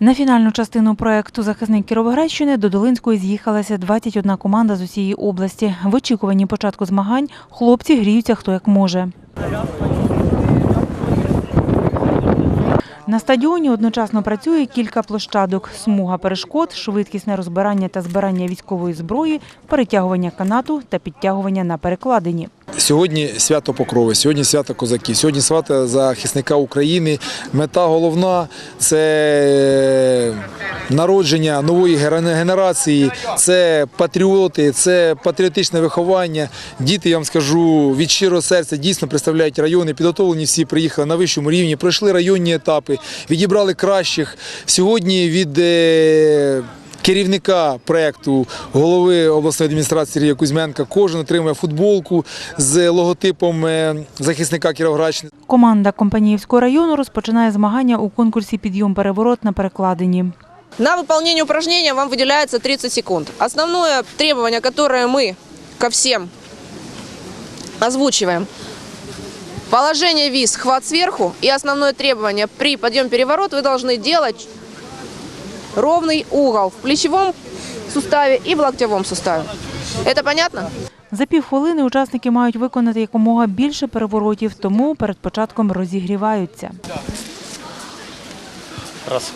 На фінальну частину проекту Захисник Кіровоградщини до Долинської з'їхалася 21 команда з усієї області. В очікуванні початку змагань хлопці гріються хто як може. На стадіоні одночасно працює кілька площадок: смуга перешкод, швидкісне розбирання та збирання військової зброї, перетягування канату та підтягування на перекладині. Сьогодні свято Покрови, сьогодні свято козаків, сьогодні свято захисника України. Мета головна це народження нової генерації, це патріоти, це патріотичне виховання. Діти, я вам скажу, від щирого серця дійсно представляють райони. Підготовлені всі приїхали на вищому рівні, пройшли районні етапи, відібрали кращих. Сьогодні від е, керівника проекту голови обласної адміністрації Сергія Кузьменка. Кожен отримує футболку з логотипом е, захисника Кіровоградщини. Команда Компаніївського району розпочинає змагання у конкурсі Підйом переворот на перекладині. На выполнение упражнения вам выделяется 30 секунд. Основное требование, которое мы ко всем озвучиваем. Положение виз, хват сверху. И основное требование при подъем переворот вы должны делать ровный угол в плечевом суставе и в локтевом суставе. Это понятно? За півхвилини учасники мають виконати якомога більше переворотів, тому перед початком розігріваються. Раз.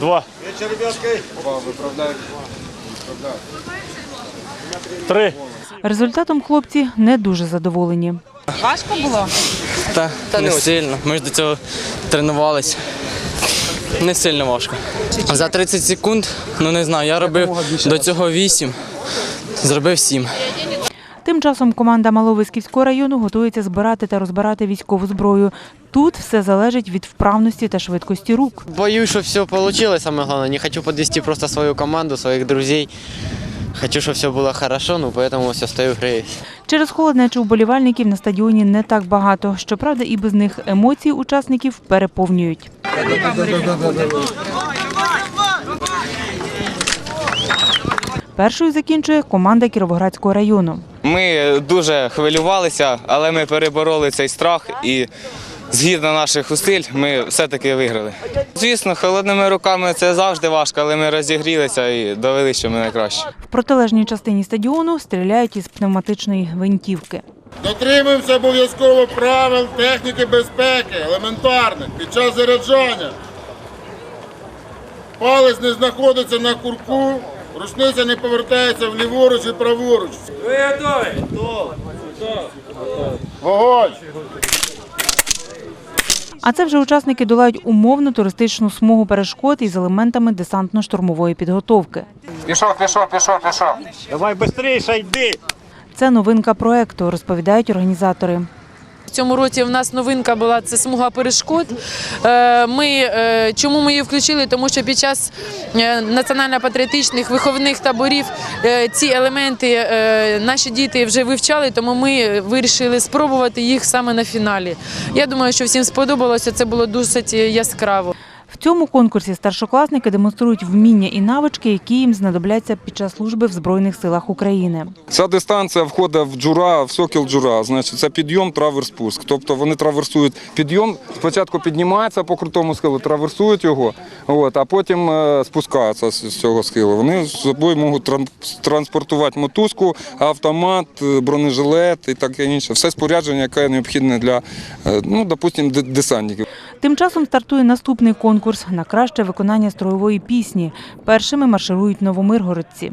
Два. Три. Результатом хлопці не дуже задоволені. Та, не сильно. Ми ж до цього тренувалися Не сильно важко. За 30 секунд, ну не знаю, я робив до цього 8, зробив 7. Тим часом команда Маловиськівського району готується збирати та розбирати військову зброю. Тут все залежить від вправності та швидкості рук. Боюсь, что все получилось, самое главное. Не хочу подвести просто свою команду, своих друзей. Хочу, чтобы все было хорошо, ну поэтому все стою, греюсь. Через холоднечу вболівальників на стадіоні не так багато. Щоправда, і без них емоції учасників переповнюють. Першою закінчує команда Кіровоградського району. Ми дуже хвилювалися, але ми перебороли цей страх і згідно наших усиль ми все-таки виграли. Звісно, холодними руками це завжди важко, але ми розігрілися і довели, що ми найкраще. В протилежній частині стадіону стріляють із пневматичної гвинтівки. Дотримуємося обов'язково правил техніки безпеки, елементарних, під час заряджання. Палець не знаходиться на курку, рушниця не повертається вліворуч і праворуч. Ви готові? Вогонь! А це вже учасники долають умовну туристичну смугу перешкод із елементами десантно-штурмової підготовки. Пішов, пішов, пішов, пішов. Давай швидше йди. Це новинка проекту, розповідають організатори. Цьому році в нас новинка була це смуга перешкод. Е, Ми е, чому ми її включили? Тому що під час е, національно-патріотичних виховних таборів ці елементи наші діти вже вивчали, тому ми вирішили спробувати їх саме на фіналі. Я думаю, що всім сподобалося. Це було досить яскраво. Цьому конкурсі старшокласники демонструють вміння і навички, які їм знадобляться під час служби в Збройних силах України. Ця дистанція входить в джура, в сокіл джура. Значить, це підйом, траверс спуск. Тобто вони траверсують підйом, спочатку піднімаються по крутому схилу, траверсують його, от, а потім е, спускаються з цього схилу. Вони з собою можуть транспортувати мотузку, автомат, е, бронежилет і таке інше. Все спорядження, яке необхідне для, е, ну, допустимо, де- десантників. Тим часом стартує наступний конкурс на краще виконання строєвої пісні. Першими марширують новомиргородці.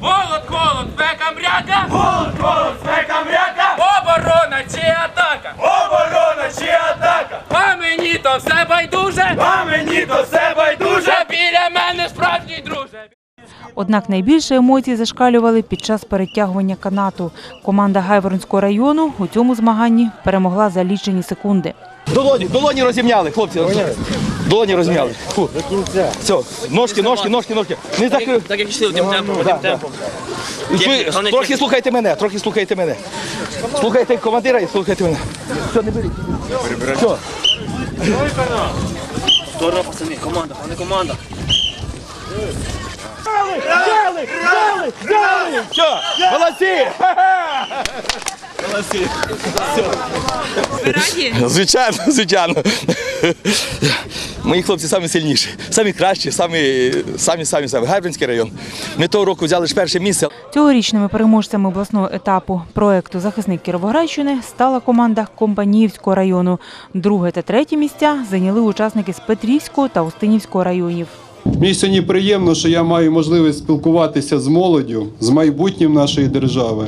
Голод, холод, спека мряка! Голод, холод, спека мряка! Оборона чи атака! Оборона чи атака! А мені то все байдуже! А мені то все байдуже! Біля мене справжній друже! Однак найбільше емоцій зашкалювали під час перетягування канату. Команда Гайворонського району у цьому змаганні перемогла за лічені секунди. Долоні, долоні розімняли, хлопці. Долоні розімняли. Фу. Все, ножки, ножки, ножки, ножки. Не закрив. Так як йшли одним темпом, одним темпом. Ви трохи слухайте мене, трохи слухайте мене. Слухайте командира і слухайте мене. Все, не беріть. Все. Здорово, пацани, команда, а не команда. Взяли! Взяли! Взяли! Все, молодці! Ха-ха! Молодці. Звичайно, звичайно. Мої хлопці самі сильніші, самі кращі, самі, самі, самі, самі. Гарбинський район. Ми того року взяли ж перше місце. Цьогорічними переможцями обласного етапу проекту Захисник Кіровоградщини стала команда Компаніївського району. Друге та третє місця зайняли учасники з Петрівського та Устинівського районів. Мені сьогодні приємно, що я маю можливість спілкуватися з молоддю, з майбутнім нашої держави.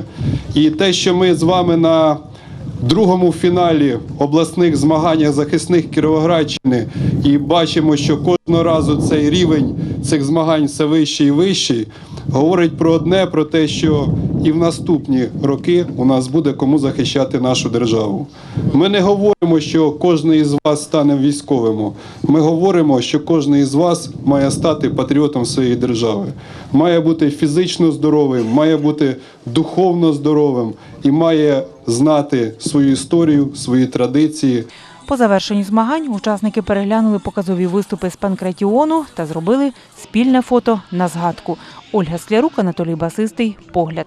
І те, що ми з вами на другому фіналі обласних змагань захисних Кіровоградщини і бачимо, що кожного разу цей рівень цих змагань все вищий і вищий, говорить про одне: про те, що і в наступні роки у нас буде кому захищати нашу державу. Ми не говоримо, що кожен із вас стане військовим. Ми говоримо, що кожен із вас має стати патріотом своєї держави, має бути фізично здоровим, має бути духовно здоровим і має знати свою історію, свої традиції. По завершенню змагань учасники переглянули показові виступи з панкратіону та зробили спільне фото на згадку. Ольга Склярук, Анатолій Басистий. Погляд.